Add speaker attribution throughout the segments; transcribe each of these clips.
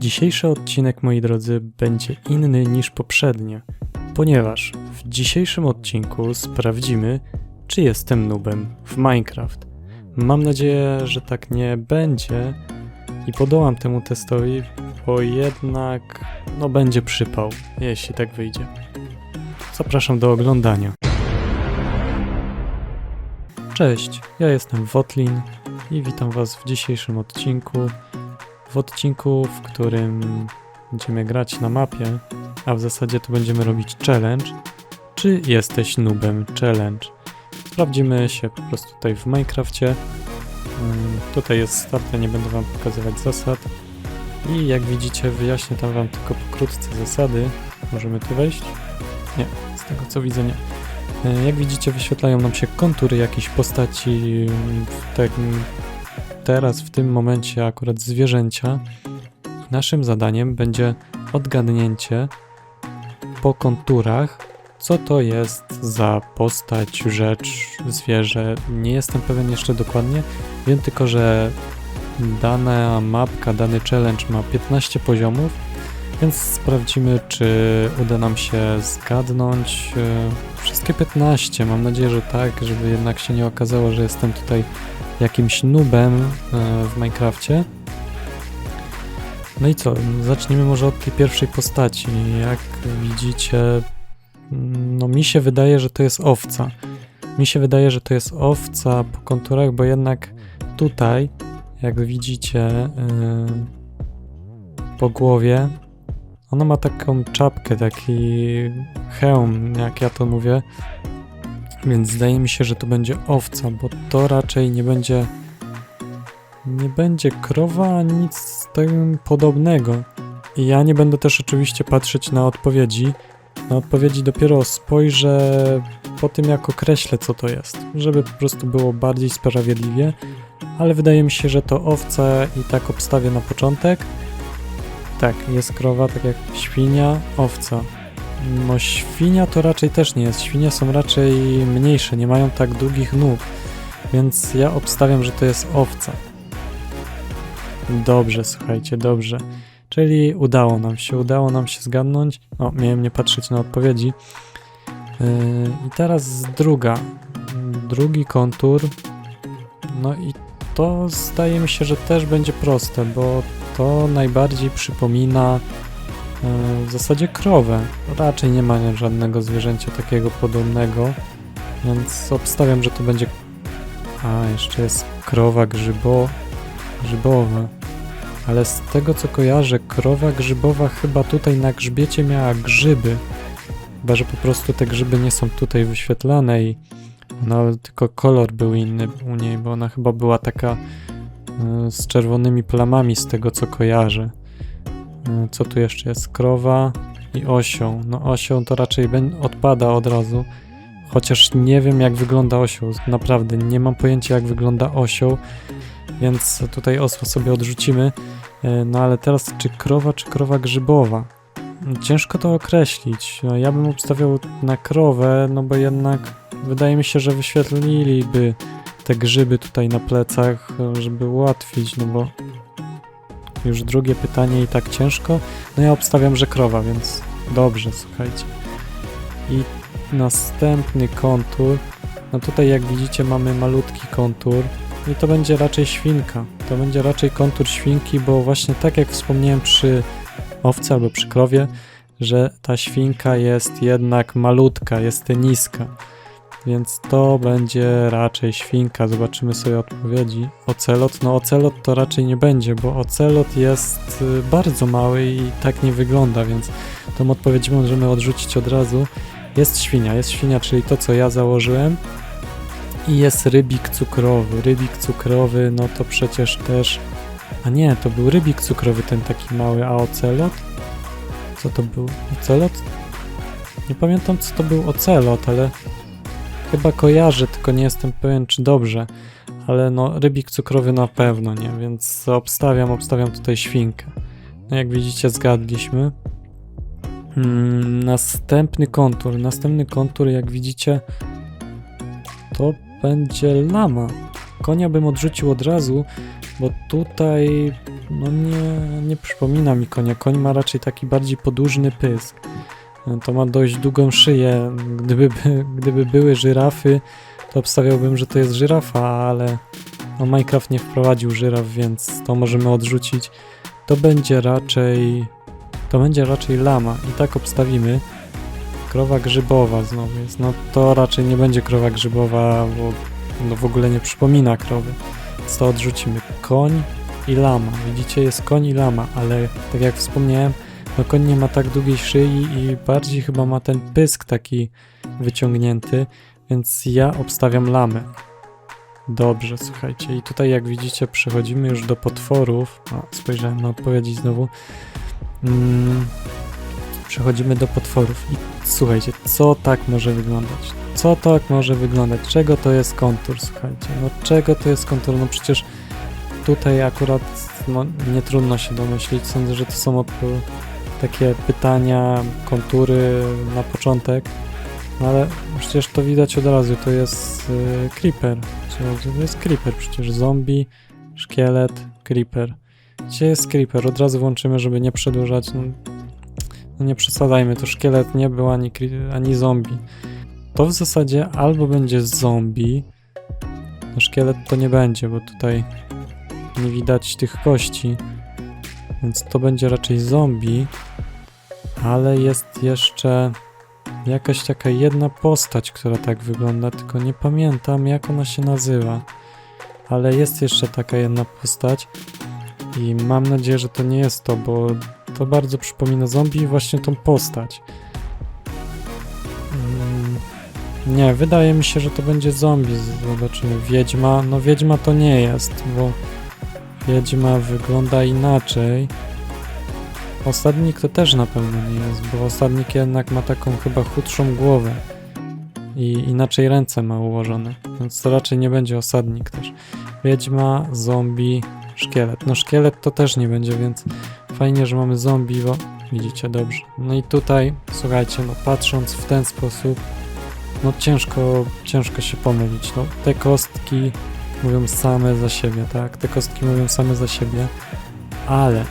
Speaker 1: Dzisiejszy odcinek, moi drodzy, będzie inny niż poprzednie, ponieważ w dzisiejszym odcinku sprawdzimy, czy jestem nubem w Minecraft. Mam nadzieję, że tak nie będzie i podołam temu testowi, bo jednak no będzie przypał, jeśli tak wyjdzie. Zapraszam do oglądania. Cześć, ja jestem Wotlin i witam Was w dzisiejszym odcinku. W odcinku, w którym będziemy grać na mapie, a w zasadzie to będziemy robić challenge. Czy jesteś nubem challenge? Sprawdzimy się po prostu tutaj w Minecrafcie. Mm, Tutaj jest start, nie będę Wam pokazywać zasad. I jak widzicie, wyjaśnię tam Wam tylko pokrótce zasady. Możemy tu wejść? Nie, z tego co widzę nie. E, Jak widzicie, wyświetlają nam się kontury jakiejś postaci w tym, teraz, w tym momencie akurat zwierzęcia. Naszym zadaniem będzie odgadnięcie po konturach, co to jest za postać, rzecz, zwierzę. Nie jestem pewien jeszcze dokładnie. Wiem tylko, że dana mapka, dany challenge ma 15 poziomów, więc sprawdzimy, czy uda nam się zgadnąć e, wszystkie 15. Mam nadzieję, że tak, żeby jednak się nie okazało, że jestem tutaj jakimś nubem e, w Minecrafcie. No i co? Zacznijmy może od tej pierwszej postaci. Jak widzicie, mm, no mi się wydaje, że to jest owca. Mi się wydaje, że to jest owca po konturach, bo jednak tutaj, jak widzicie, yy, po głowie, ona ma taką czapkę, taki hełm, jak ja to mówię. Więc zdaje mi się, że to będzie owca, bo to raczej nie będzie. Nie będzie krowa, ani nic tym podobnego. I ja nie będę też oczywiście patrzeć na odpowiedzi. Na odpowiedzi dopiero spojrzę po tym, jak określę, co to jest, żeby po prostu było bardziej sprawiedliwie. Ale wydaje mi się, że to owca i tak obstawię na początek. Tak, jest krowa, tak jak świnia, owca. No świnia to raczej też nie jest. Świnie są raczej mniejsze, nie mają tak długich nóg. Więc ja obstawiam, że to jest owca. Dobrze, słuchajcie, dobrze. Czyli udało nam się, udało nam się zgadnąć. O, miałem nie patrzeć na odpowiedzi. Yy, I teraz druga. Drugi kontur. No i to zdaje mi się, że też będzie proste, bo to najbardziej przypomina w zasadzie krowę. Raczej nie ma żadnego zwierzęcia takiego podobnego, więc obstawiam, że to będzie. A, jeszcze jest krowa grzybo... grzybowa. Ale z tego co kojarzę, krowa grzybowa chyba tutaj na grzbiecie miała grzyby. Chyba, że po prostu te grzyby nie są tutaj wyświetlane i no, tylko kolor był inny u niej, bo ona chyba była taka y, z czerwonymi plamami z tego co kojarzę. Y, Co tu jeszcze jest? Krowa i osioł. No osioł to raczej odpada od razu. Chociaż nie wiem jak wygląda osioł. Naprawdę nie mam pojęcia jak wygląda osioł. Więc tutaj osła sobie odrzucimy. Y, No ale teraz czy krowa, czy krowa grzybowa? Ciężko to określić. No, ja bym obstawiał na krowę, no bo jednak wydaje mi się, że wyświetliliby te grzyby tutaj na plecach, żeby ułatwić, no bo już drugie pytanie i tak ciężko. No ja obstawiam, że krowa, więc dobrze, słuchajcie. I następny kontur. No tutaj jak widzicie mamy malutki kontur i to będzie raczej świnka. To będzie raczej kontur świnki, bo właśnie tak jak wspomniałem przy owcy albo przy krowie, że ta świnka jest jednak malutka, jest niska. Więc to będzie raczej świnka. Zobaczymy sobie odpowiedzi. Ocelot? No ocelot to raczej nie będzie, bo ocelot jest y, bardzo mały i tak nie wygląda, więc tą odpowiedź możemy odrzucić od razu. Jest świnia, jest świnia, czyli to co ja założyłem. I jest rybik cukrowy. Rybik cukrowy, no to przecież też... A nie, to był rybik cukrowy, ten taki mały, a ocelot? Co to był? Ocelot? Nie pamiętam co to był ocelot, ale chyba kojarzę, tylko nie jestem pewien czy dobrze. Ale no, rybik cukrowy na pewno nie, więc obstawiam, obstawiam tutaj świnkę. No jak widzicie zgadliśmy. Mm, następny kontur, następny kontur jak widzicie to będzie lama. Konia bym odrzucił od razu, bo tutaj no nie, nie przypomina mi konia. Koń ma raczej taki bardziej podłużny pysk. To ma dość długą szyję. Gdyby, by, gdyby były żyrafy, to obstawiałbym, że to jest żyrafa, ale no Minecraft nie wprowadził żyraf, więc to możemy odrzucić. To będzie raczej to będzie raczej lama i tak obstawimy. Krowa grzybowa znowu jest. No to raczej nie będzie krowa grzybowa, bo no w ogóle nie przypomina krowy. Więc to odrzucimy. Koń i lama. Widzicie, jest koń i lama, ale tak jak wspomniałem, no koń nie ma tak długiej szyi i bardziej chyba ma ten pysk taki wyciągnięty, więc ja obstawiam lamę. Dobrze, słuchajcie. I tutaj jak widzicie przechodzimy już do potworów. O, spojrzałem na odpowiedzi znowu. Mm, przechodzimy do potworów. I słuchajcie, co tak może wyglądać? Co tak może wyglądać? Czego to jest kontur, słuchajcie? No czego to jest kontur? No przecież tutaj akurat no, nie trudno się domyślić. Sądzę, że to są takie pytania, kontury na początek. No ale przecież to widać od razu, to jest y, creeper. To jest creeper przecież. Zombie, szkielet, creeper. Gdzie jest creeper? Od razu włączymy, żeby nie przedłużać. No, no nie przesadzajmy, to szkielet nie był ani, ani zombie. To w zasadzie albo będzie zombie, no szkielet to nie będzie, bo tutaj nie widać tych kości, więc to będzie raczej zombie, ale jest jeszcze jakaś taka jedna postać, która tak wygląda, tylko nie pamiętam jak ona się nazywa. Ale jest jeszcze taka jedna postać i mam nadzieję, że to nie jest to, bo to bardzo przypomina zombie i właśnie tą postać. Mm, Nie, wydaje mi się, że to będzie zombie. Zobaczymy. Wiedźma. No, wiedźma to nie jest, bo wiedźma wygląda inaczej. Osadnik to też na pewno nie jest, bo osadnik jednak ma taką chyba chudszą głowę i inaczej ręce ma ułożone, więc to raczej nie będzie osadnik też. Wiedźma, zombie, szkielet. No szkielet to też nie będzie, więc fajnie, że mamy zombie, bo widzicie dobrze. No i tutaj, słuchajcie, no patrząc w ten sposób, no ciężko, ciężko się pomylić. No te kostki mówią same za siebie, tak? Te kostki mówią same za siebie, ale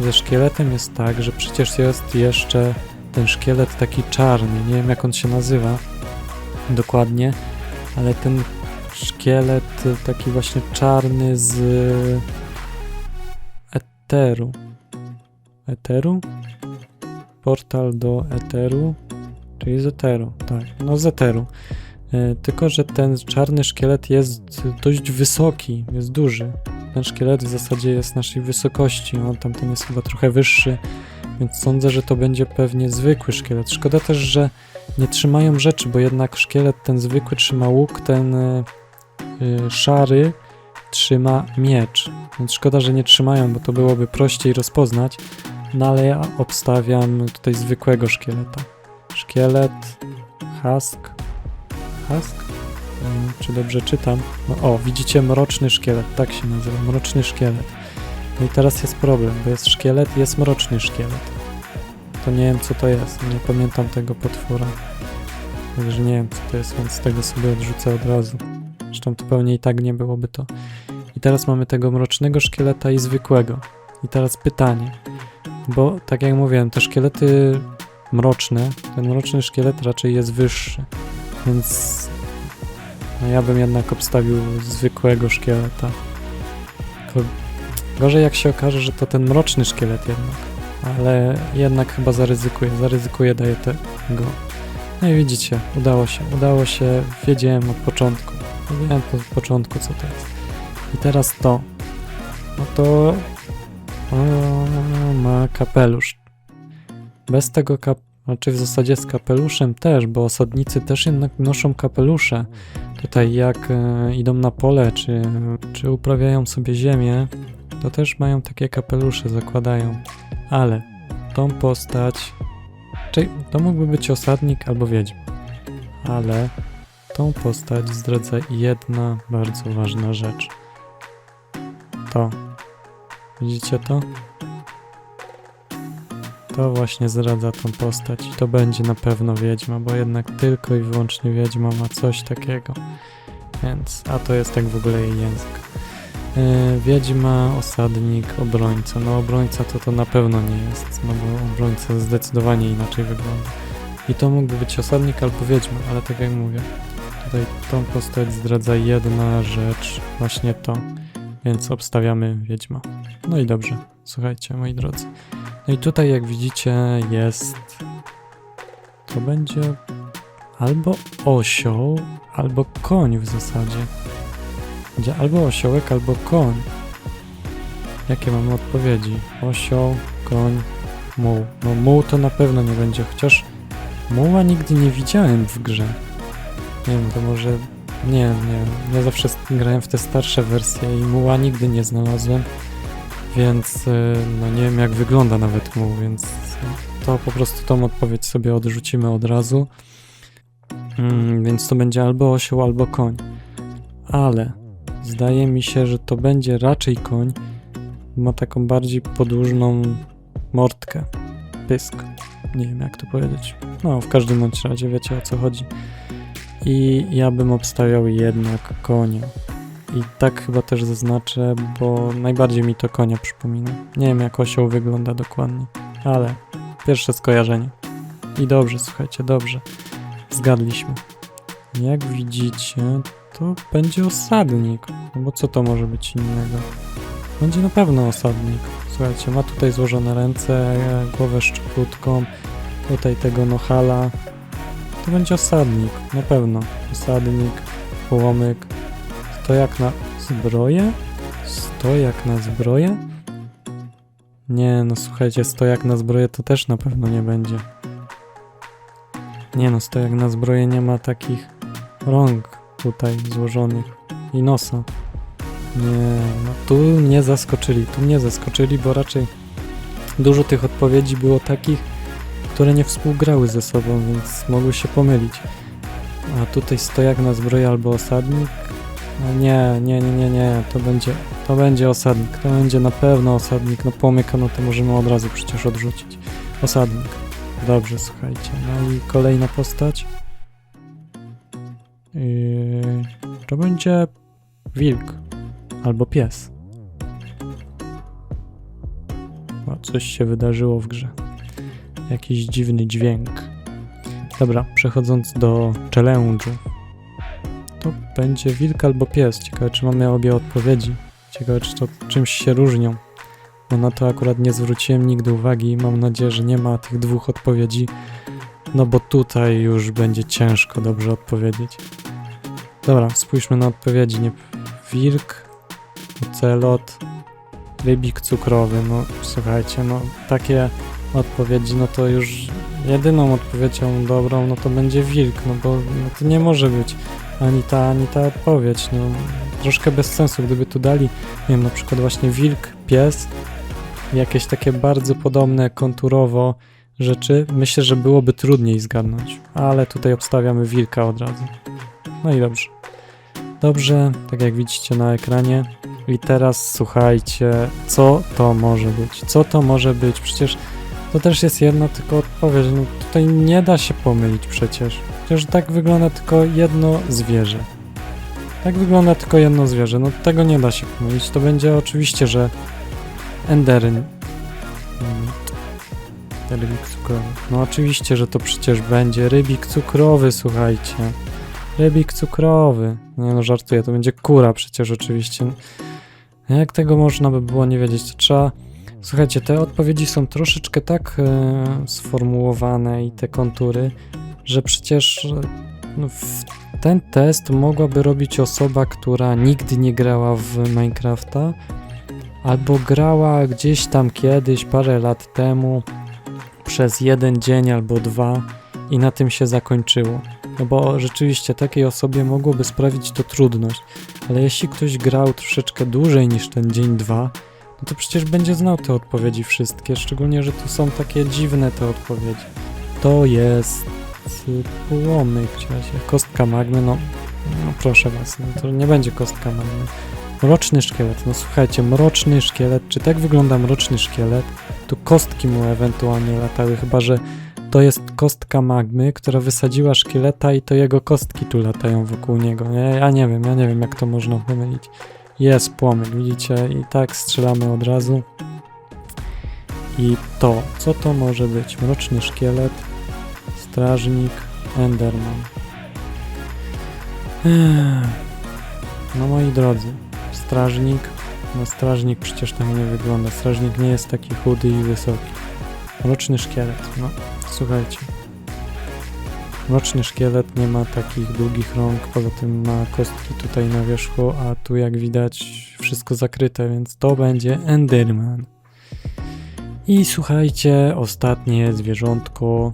Speaker 1: ze szkieletem jest tak, że przecież jest jeszcze ten szkielet taki czarny, nie wiem jak on się nazywa dokładnie, ale ten szkielet taki właśnie czarny z Eteru. Eteru? Portal do Eteru? Czyli z Eteru, tak. No z Eteru. E, Tylko, że ten czarny szkielet jest dość wysoki, jest duży. Ten szkielet w zasadzie jest naszej wysokości, on tamten jest chyba trochę wyższy, więc sądzę, że to będzie pewnie zwykły szkielet. Szkoda też, że nie trzymają rzeczy, bo jednak szkielet ten zwykły trzyma łuk, ten y, y, szary trzyma miecz. Więc szkoda, że nie trzymają, bo to byłoby prościej rozpoznać. No ale ja obstawiam tutaj zwykłego szkieleta. Szkielet, husk, husk? Czy dobrze czytam? No o, widzicie mroczny szkielet, tak się nazywa, mroczny szkielet. No i teraz jest problem, bo jest szkielet, jest mroczny szkielet. To nie wiem co to jest, nie pamiętam tego potwora. Także nie wiem co to jest, więc tego sobie odrzucę od razu. Zresztą to pewnie i tak nie byłoby to. I teraz mamy tego mrocznego szkieleta i zwykłego. I teraz pytanie, bo tak jak mówiłem, te szkielety mroczne, ten mroczny szkielet raczej jest wyższy, więc no ja bym jednak obstawił zwykłego szkieleta. Tylko gorzej jak się okaże, że to ten mroczny szkielet jednak, ale jednak chyba zaryzykuję, zaryzykuję, daję tego. No i widzicie, udało się, udało się, wiedziałem od początku, wiedziałem od początku co to jest. I teraz to, no to o, ma kapelusz. Bez tego kap... Znaczy w zasadzie z kapeluszem też, bo osadnicy też jednak noszą kapelusze. Tutaj jak e, idą na pole, czy, czy uprawiają sobie ziemię, to też mają takie kapelusze, zakładają. Ale tą postać... Czyli to mógłby być osadnik albo wiedźma. Ale tą postać zdradza jedna bardzo ważna rzecz. To. Widzicie to? To właśnie zdradza tą postać i to będzie na pewno wiedźma, bo jednak tylko i wyłącznie wiedźma ma coś takiego. Więc, a to jest tak w ogóle jej język. Yy, wiedźma, osadnik, obrońca. No obrońca to to na pewno nie jest, no bo obrońca zdecydowanie inaczej wygląda. I to mógłby być osadnik albo wiedźma, ale tak jak mówię, tutaj tą postać zdradza jedna rzecz, właśnie to. Więc obstawiamy wiedźma. No i dobrze, słuchajcie moi drodzy. No i tutaj jak widzicie jest... To będzie albo osioł, albo koń w zasadzie. Będzie albo osiołek, albo koń. Jakie mamy odpowiedzi? Osioł, koń, muł. No muł to na pewno nie będzie, chociaż muła nigdy nie widziałem w grze. Nie wiem, to może... Nie, nie, ja zawsze grałem w te starsze wersje i muła nigdy nie znalazłem, więc y, no nie wiem jak wygląda nawet muł, więc to po prostu tą odpowiedź sobie odrzucimy od razu. Mm, więc to będzie albo osioł, albo koń. Ale zdaje mi się, że to będzie raczej koń. Ma taką bardziej podłużną mordkę. Pysk. Nie wiem jak to powiedzieć. No, w każdym bądź razie wiecie o co chodzi. I ja bym obstawiał jednak konia. I tak chyba też zaznaczę, bo najbardziej mi to konia przypomina. Nie wiem jak osioł wygląda dokładnie, ale pierwsze skojarzenie. I dobrze, słuchajcie, dobrze. Zgadliśmy. Jak widzicie, to będzie osadnik. No bo co to może być innego? Będzie na pewno osadnik. Słuchajcie, ma tutaj złożone ręce, głowę szczeputką, tutaj tego nohala. To będzie osadnik, na pewno. Osadnik, połomyk. To jak na zbroję? Stojak na zbroję? Nie, no słuchajcie, stojak na zbroję to też na pewno nie będzie. Nie no, stojak na zbroję nie ma takich rąk tutaj złożonych i nosa. Nie, no tu mnie zaskoczyli, tu mnie zaskoczyli, bo raczej dużo tych odpowiedzi było takich, które nie współgrały ze sobą, więc mogły się pomylić. A tutaj stojak na zbroję albo osadnik? No nie, nie, nie, nie, nie, to będzie, to będzie osadnik, to będzie na pewno osadnik, no pomyka, no to możemy od razu przecież odrzucić. Osadnik. Dobrze, słuchajcie. No i kolejna postać. Yy, to będzie wilk albo pies. O, coś się wydarzyło w grze. Jakiś dziwny dźwięk. Dobra, przechodząc do challenge'u. To będzie wilk albo pies. Ciekawe, czy mamy obie odpowiedzi. Ciekawe, czy to czymś się różnią. Bo na to akurat nie zwróciłem nigdy uwagi i mam nadzieję, że nie ma tych dwóch odpowiedzi. No bo tutaj już będzie ciężko dobrze odpowiedzieć. Dobra, spójrzmy na odpowiedzi. Nie... Wilk, ocelot, rybik cukrowy. No słuchajcie, no takie odpowiedzi, no to już jedyną odpowiedzią dobrą, no to będzie wilk, no bo no to nie może być ani ta, ani ta odpowiedź. No troszkę bez sensu, gdyby tu dali, nie wiem, na przykład właśnie wilk, pies, jakieś takie bardzo podobne konturowo rzeczy, myślę, że byłoby trudniej zgadnąć, ale tutaj obstawiamy wilka od razu. No i dobrze. Dobrze, tak jak widzicie na ekranie. I teraz słuchajcie, co to może być? Co to może być? Przecież to też jest jedna tylko odpowiedź. No tutaj nie da się pomylić przecież. Przecież tak wygląda tylko jedno zwierzę. Tak wygląda tylko jedno zwierzę. No tego nie da się pomylić. To będzie oczywiście, że Enderyn. Mm, Rybik cukrowy. No oczywiście, że to przecież będzie rybik cukrowy, słuchajcie. Rybik cukrowy. Nie no, żartuję, to będzie kura przecież oczywiście. Jak tego można by było nie wiedzieć? To trzeba... Słuchajcie, te odpowiedzi są troszeczkę tak e, sformułowane i te kontury, że przecież no, ten test mogłaby robić osoba, która nigdy nie grała w Minecrafta, albo grała gdzieś tam kiedyś, parę lat temu, przez jeden dzień albo dwa i na tym się zakończyło. No bo rzeczywiście takiej osobie mogłoby sprawić to trudność, ale jeśli ktoś grał troszeczkę dłużej niż ten dzień, dwa, no to przecież będzie znał te odpowiedzi wszystkie, szczególnie, że tu są takie dziwne te odpowiedzi. To jest y, połomyk, chciała się, kostka magmy, no, no proszę was, no to nie będzie kostka magmy. Mroczny szkielet, no słuchajcie, mroczny szkielet, czy tak wygląda mroczny szkielet? Tu kostki mu ewentualnie latały, chyba że to jest kostka magmy, która wysadziła szkieleta i to jego kostki tu latają wokół niego. Ja, ja nie wiem, ja nie wiem jak to można pomylić. Jest płomyk, widzicie? I tak strzelamy od razu. I to, co to może być? Mroczny szkielet, strażnik, enderman. No moi drodzy, strażnik, no strażnik przecież tak nie wygląda. Strażnik nie jest taki chudy i wysoki. Mroczny szkielet, no słuchajcie. Mroczny szkielet nie ma takich długich rąk, poza tym ma kostki tutaj na wierzchu, a tu jak widać wszystko zakryte, więc to będzie Enderman. I słuchajcie, ostatnie zwierzątko.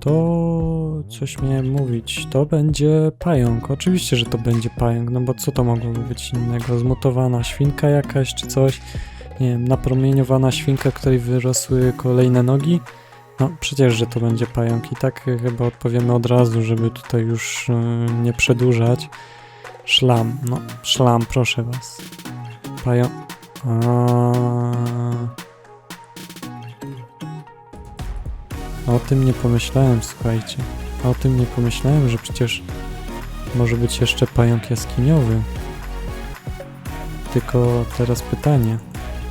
Speaker 1: To coś miałem mówić. To będzie pająk. Oczywiście, że to będzie pająk, no bo co to mogłoby być innego? Zmutowana świnka jakaś czy coś? Nie wiem, napromieniowana świnka, której wyrosły kolejne nogi? No przecież, że to będzie pająk. I tak chyba odpowiemy od razu, żeby tutaj już y, nie przedłużać. Szlam, no szlam, proszę was. Pająk. O tym nie pomyślałem, słuchajcie. O tym nie pomyślałem, że przecież może być jeszcze pająk jaskiniowy. Tylko teraz pytanie,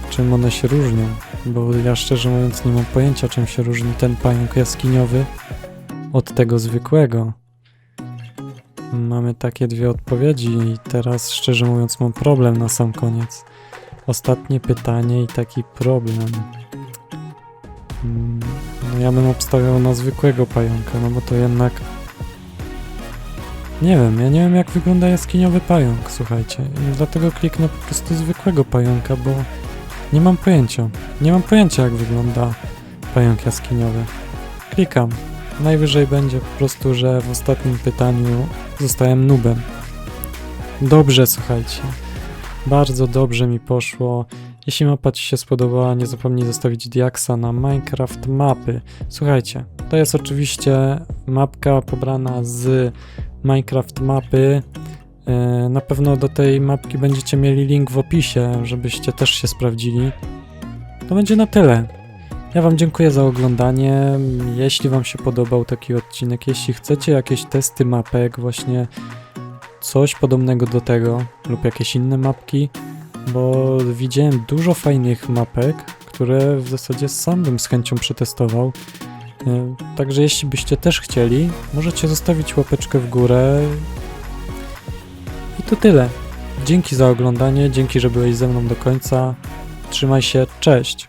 Speaker 1: czym one się różnią? Bo ja szczerze mówiąc nie mam pojęcia, czym się różni ten pająk jaskiniowy od tego zwykłego. Mamy takie dwie odpowiedzi i teraz szczerze mówiąc mam problem na sam koniec. Ostatnie pytanie i taki problem. Mm, No ja bym obstawiał na zwykłego pająka, no bo to jednak... Nie wiem, ja nie wiem jak wygląda jaskiniowy pająk, słuchajcie. I dlatego kliknę po prostu zwykłego pająka, bo nie mam pojęcia. Nie mam pojęcia jak wygląda pająk jaskiniowy. Klikam. Najwyżej będzie po prostu, że w ostatnim pytaniu zostałem nubem. Dobrze, słuchajcie. Bardzo dobrze mi poszło. Jeśli mapa Ci się spodobała, nie zapomnij zostawić diaksa na Minecraft mapy. Słuchajcie, to jest oczywiście mapka pobrana z Minecraft mapy. E, Na pewno do tej mapki będziecie mieli link w opisie, żebyście też się sprawdzili. To będzie na tyle. Ja Wam dziękuję za oglądanie. Jeśli Wam się podobał taki odcinek, jeśli chcecie jakieś testy mapek, właśnie coś podobnego do tego, lub jakieś inne mapki, bo widziałem dużo fajnych mapek, które w zasadzie sam bym z chęcią przetestował. E, Także jeśli byście też chcieli, możecie zostawić łapeczkę w górę. I to tyle. Dzięki za oglądanie, dzięki, że byłeś ze mną do końca. Trzymaj się, cześć!